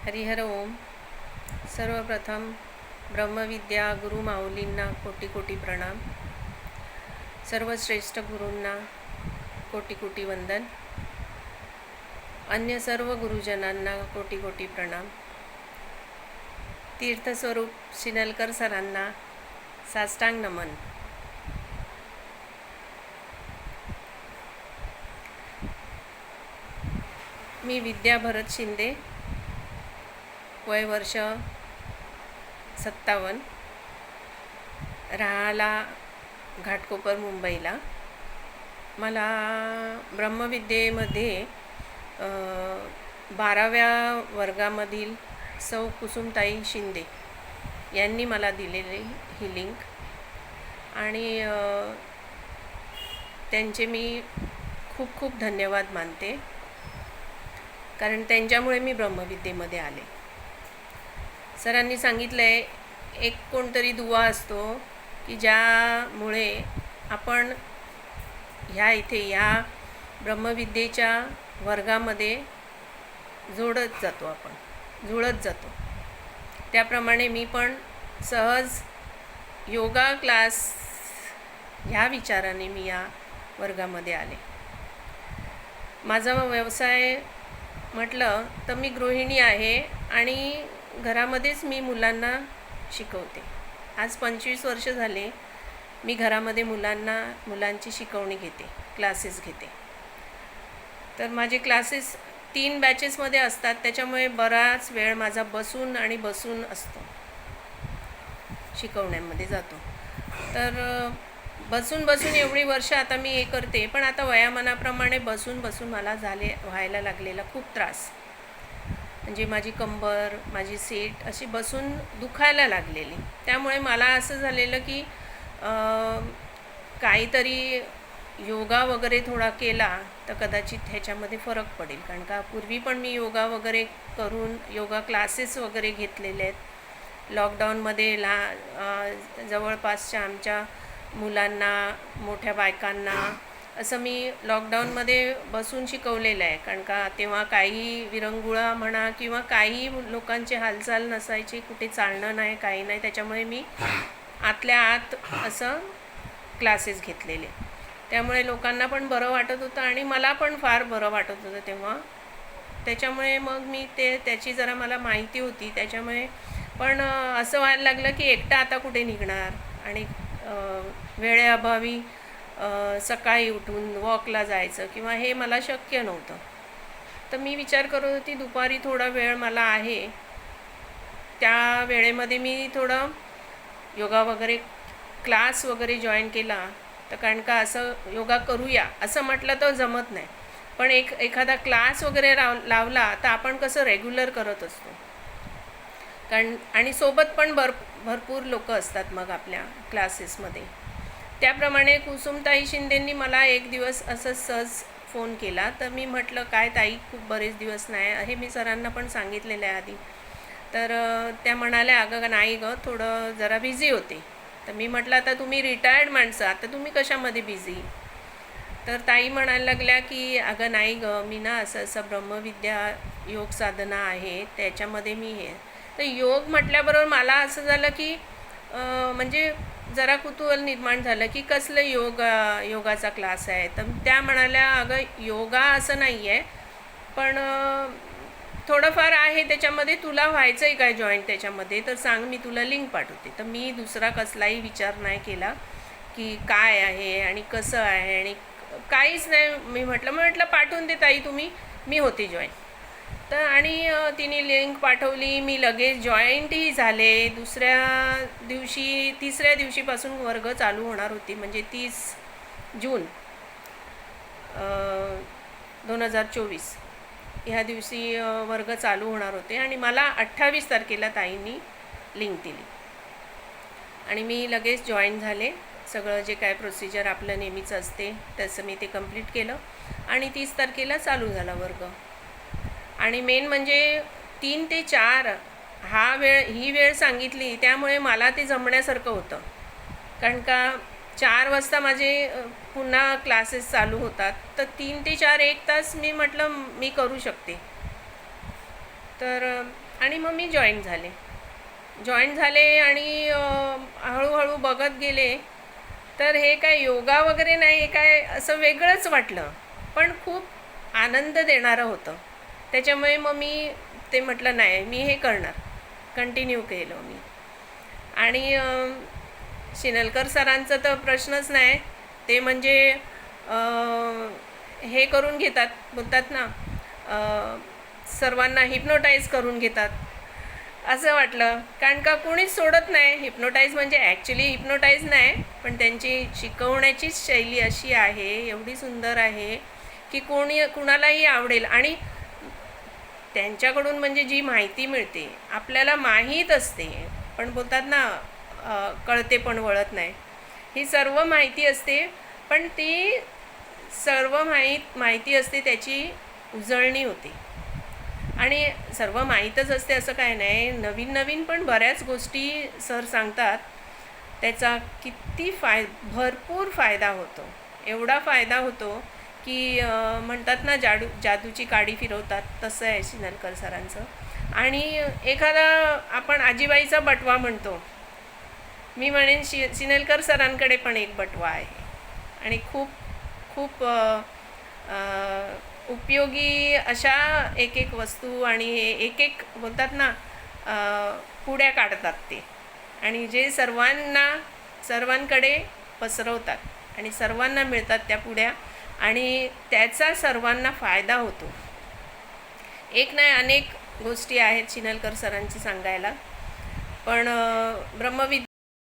हरिहर ओम. सर्वप्रथम ब्रह्मविद्या गुरु माऊलींना कोटी कोटी प्रणाम. सर्वश्रेष्ठ गुरूंना कोटी कोटी वंदन. अन्य सर्व गुरुजनांना कोटी कोटी प्रणाम. तीर्थस्वरूप शिनलकर सरांना साष्टांग नमन. मी विद्या भरत शिंदे वय वर्ष सत्तावन्न. राहायला घाटकोपर मुंबईला. मला ब्रह्मविद्येमध्ये बाराव्या वर्गामधील सौ कुसुमताई शिंदे यांनी मला दिलेली ही लिंक. आणि त्यांचे मी खूप खूप धन्यवाद मानते. कारण त्यांच्यामुळे मी ब्रह्मविद्येमध्ये आले. सरांनी सांगितलं आहे एक कोणतरी दुवा असतो की ज्यामुळे आपण ह्या इथे ह्या ब्रह्मविद्येच्या वर्गामध्ये जोडत जातो आपण जुळत जातो. त्याप्रमाणे मी पण सहज योगा क्लास ह्या विचाराने मी या वर्गामध्ये आले. माझा व्यवसाय म्हटलं तर मी गृहिणी आहे आणि घरामध्येच मी मुलांना शिकवते. आज पंचवीस वर्ष झाले मी घरामध्ये मुलांना मुलांची शिकवणी घेते क्लासेस घेते. तर माझे क्लासेस तीन बॅचेसमध्ये असतात त्याच्यामुळे बराच वेळ माझा बसून आणि बसून असतो. शिकवण्यामध्ये जातो. तर बसून बसून एवढी वर्ष आता मी हे करते पण आता वयामानाप्रमाणे बसून बसून मला झाले व्हायला लागलेला खूप त्रास. म्हणजे माझी कंबर माझी सीट अशी बसून दुखायला लागलेली. त्यामुळे मला असं झालेलं की काहीतरी योगा वगैरे थोडा केला तर कदाचित ह्याच्यामध्ये फरक पडेल. कारण का पूर्वी पण मी योगा वगैरे करून योगा क्लासेस वगैरे घेतलेले आहेत. लॉकडाऊनमध्ये लहा जवळपासच्या आमच्या मुलांना मोठ्या बायकांना असं मी लॉकडाऊनमध्ये बसून शिकवलेलं आहे. कारण का तेव्हा काही विरंगुळा म्हणा किंवा काही लोकांची हालचाल नसायची कुठे चालणं नाही काही नाही. त्याच्यामुळे मी आतल्या आत असं क्लासेस घेतलेले. त्यामुळे लोकांना पण बरं वाटत होतं आणि मला पण फार बरं वाटत होतं तेव्हा. त्याच्यामुळे मग मी ते त्याची जरा मला माहिती होती. त्याच्यामुळे पण असं व्हायला लागलं की एकटा आता कुठे निघणार? आणि वेळेअभावी सकाळी उठून वॉकला जायचं किंवा हे मला शक्य नव्हतं. तर मी विचार करत होती दुपारी थोडा वेळ मला आहे. त्या वेळेमध्ये मी थोडं योगा वगैरे क्लास वगैरे जॉईन केला. तर कारण का असं योगा करूया असं म्हटलं तर जमत नाही. पण एक एखादा क्लास वगैरे राव लावला तर आपण कसं रेग्युलर करत असतो. कारण आणि सोबत पण भर भरपूर लोक असतात मग आपल्या क्लासेसमध्ये. त्याप्रमाणे कुसुमताई शिंदेंनी मला एक दिवस असं सहज फोन केला. तर मी म्हटलं काय ताई खूप बरेच दिवस नाही हे मी सरांना पण सांगितलेलं आहे आधी. तर त्या म्हणाल्या अगं नाही गं थोडं जरा बिझी होते. तर मी म्हटलं आता तुम्ही रिटायर्ड माणसं आता तुम्ही कशामध्ये बिझी? तर ताई म्हणायला लागल्या की अगं नाही गं मी ना असं असं ब्रह्मविद्या योग साधना आहे त्याच्यामध्ये मी हे. तर योग म्हटल्याबरोबर मला असं झालं की म्हणजे जरा कुतूहल निर्माण झालं की कसलं योग योगाचा क्लास आहे. तर त्या म्हणाल्या अगं योगा असं नाही आहे पण थोडंफार आहे त्याच्यामध्ये तुला व्हायचं आहे काय जॉईंट त्याच्यामध्ये? तर सांग मी तुला लिंक पाठवते. तर मी दुसरा कसलाही विचार नाही केला की काय आहे आणि कसं आहे आणि काहीच नाही. मी म्हटलं मग म्हटलं पाठवून दे ताई तुम्ही मी होते जॉईन तर आणि तिने लिंक पाठवली. मी लगेच जॉईंटही झाले. दुसऱ्या दिवशी तिसऱ्या दिवशीपासून वर्ग चालू होणार होती म्हणजे तीस जून दोन हजार चोवीस. ह्या दिवशी वर्ग चालू होणार होते आणि मला अठ्ठावीस तारखेला ताईंनी लिंक दिली. आणि मी लगेच जॉईन झाले. सगळं जे काय प्रोसिजर आपलं नेहमीचं असते तसं मी ते कंप्लीट केलं. आणि तीस तारखेला चालू झाला वर्ग. आणि मेन म्हणजे तीन ते चार हा वेळ ही वेळ सांगितली त्यामुळे मला ते जमण्यासारखं होतं. कारण का चार वाजता माझे पुन्हा क्लासेस चालू होतात. तर तीन ते चार एक तास मी म्हटलं मी करू शकते. तर आणि मग मी जॉईन झाले. जॉईन झाले आणि हळूहळू बघत गेले. तर हे काय योगा वगैरे नाही हे काय असं वेगळंच वाटलं. पण खूप आनंद देणारं होतं. त्याच्यामुळे मग मी ते म्हटलं नाही मी हे करणार. कंटिन्यू केलं मी. आणि शिनलकर सरांचं तर प्रश्नच नाही. ते म्हणजे हे करून घेतात बोलतात ना सर्वांना हिप्नोटाईज करून घेतात. असं वाटलं. कारण का कोणीच सोडत नाही. हिप्नोटाईज म्हणजे ॲक्च्युली हिप्नोटाईज नाही पण त्यांची शिकवण्याचीच शैली अशी आहे एवढी सुंदर आहे की कोणी कुणालाही आवडेल. आणि त्यांच्याकडून म्हणजे जी माहिती मिळते आपल्याला माहीत असते. पण बोलतात ना कळते पण वळत नाही. ही सर्व माहिती असते पण ती सर्व माहीत माहिती असते त्याची उजळणी होते. आणि सर्व माहीतच असते असं काय नाही. नवीन नवीन पण बऱ्याच गोष्टी सर सांगतात. त्याचा किती फाय भरपूर फायदा होतो. एवढा फायदा होतो की म्हणतात ना जाडू जादूची काडी फिरवतात तसं आहे शिनलकर सरांचं. आणि एखादा आपण आजीबाईचा बटवा म्हणतो. मी म्हणेन शि शिनलकर सरांकडे पण एक बटवा आहे. आणि खूप खूप उपयोगी अशा एक एक वस्तू आणि हे एक एक बोलतात ना पुड्या काढतात ते. आणि जे सर्वांना सर्वांकडे पसरवतात आणि सर्वांना मिळतात त्या पुड्या. आणि त्याचा सर्वांना फायदा होतो. एक नाही अनेक गोष्टी आहेत शिनलकर सरांची सांगायला. पण ब्रह्मविद ब्रह्मविद्या